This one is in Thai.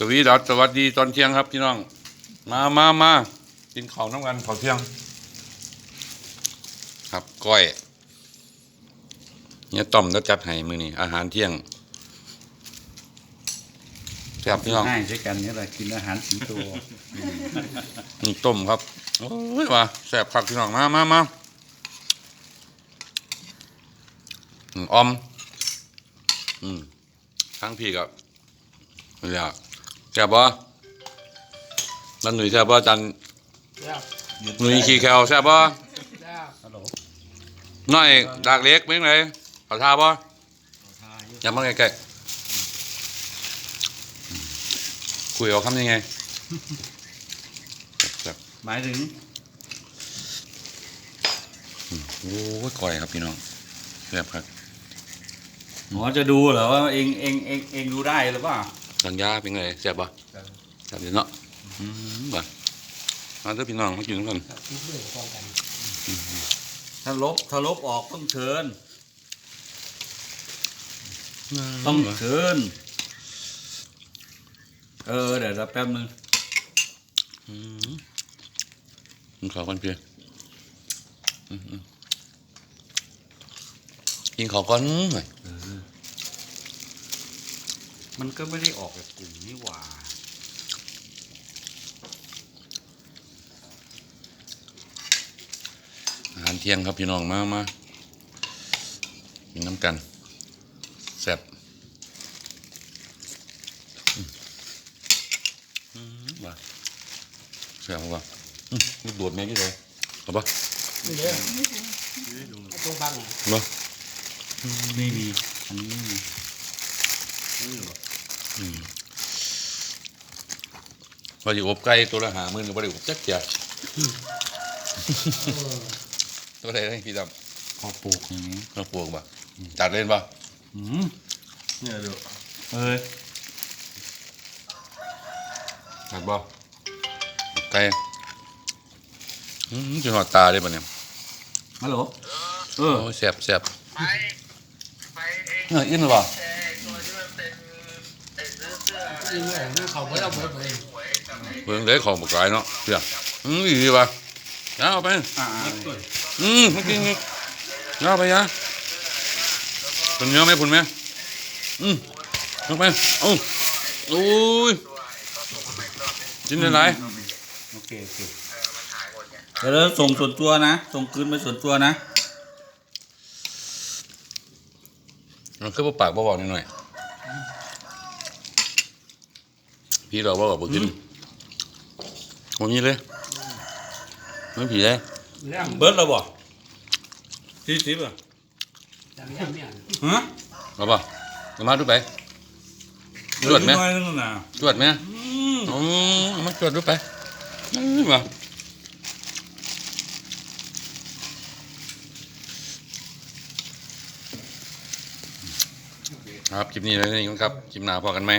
สวีดัสสวัสดีตอนเที่ยงครับพี่น้อง มามามากินข้าวน้ำกันข้าวเที่ยง ครับก้อยเนี่ยต้อมแล้วจัดให้มือนี่อาหารเที่ยงแซ่บพี่น้องง่ายใช้กันนี่แหละกินอาหารสีตัวนี่ต้มครับโอ้ยว่าแซ่บครับพี่น้องมามามาอืมออมอืมทั้งพี่กับนี่แหละ แซ่บบ่นั่นหนุ่ยแซ่บบ่จันหนุ่ยขี้แควแซ่บบ่ฮัลโหลน้อยดากเล็กเป็นไงขอทาบ่อย่ามาใกล้ๆคุยเอาคำยังไงแซ่บหมายถึงโอ้ยก่อยครับพี่น้องแซ่บครับหมอจะดูเหรอว่าเองเองเองเองดูได้หรือเปล่า สัญญาเป็นไงแซ่บบ่แซ่บดีเนาะอืมบ่มาเด้อพี่น้องมากินกันถ้าลบถ้าลบออกต้องเชิญต้องเชิญเออเดี๋ยวเราแป๊บนึงอืมกินข้าวกันเพียอืมอืมกินข้าวก่อนหน่อย มันก็ไม่ได้ออกจากกลุ่มนี่หว่า อาหารเที่ยงครับพี่น้องมามากินน้ำกันแซ่บอืมอืมว่าแซ่บว่าอืมลูกโดดแม่กี่เลยเอาปะไม่เยอะตรงบังบ่ไม่มี อันนี้ไม่มี ว่าอยู่อบไก่ตัวละหาหมื่นก็บ่ได้อบจักเจียตัวใดได้พี่ดพอปลูกอย่างนี้ำเราปลูกบ่จัดเล่นบ่อืมเนี่ยดูเอ้ยจัดบ่ไก่อืมจะหอดตาได้ป่ะเนี่ยฮัลโหลเออโอ้ยแซ่บแซ่บไปไปเองเอออินหรือเปล่า สื้อเสื้อยิงแหวนเขาไม่เอาเบิร์ดเลยหวยกับไอ้เพิ่งได้ของบกไก่เนาะเพื่อนอืมอีป่ะยาเอาไป อ่าอืมมากินกินยาเอาไปยาเป็นเนื้อไหมพุ่นไหมอืมเอาไปเอ้าโอ้ยกินได้หลายโอเคโอเคเดี๋ยวเราส่งส่วนตัวนะ ส่งคืนไปส่วนตัวนะมันคือบ่ปากบ่บอกนิดหน่อย พี่เราบ่บอกบ่กินบ่มีเลยไม่ผีเลยเรื่องเบิร์ดเราบอกที่สิบอะอย่างนี้เนี่ยฮะเอาป่ะเอามาดูไปจวดไหมน้อยนึงนะจวดไหมอืมอืมเอามาจวดดูไปนี่มาครับคลิปนี้เลยนี่ครับคลิปหน้าพอกันไหม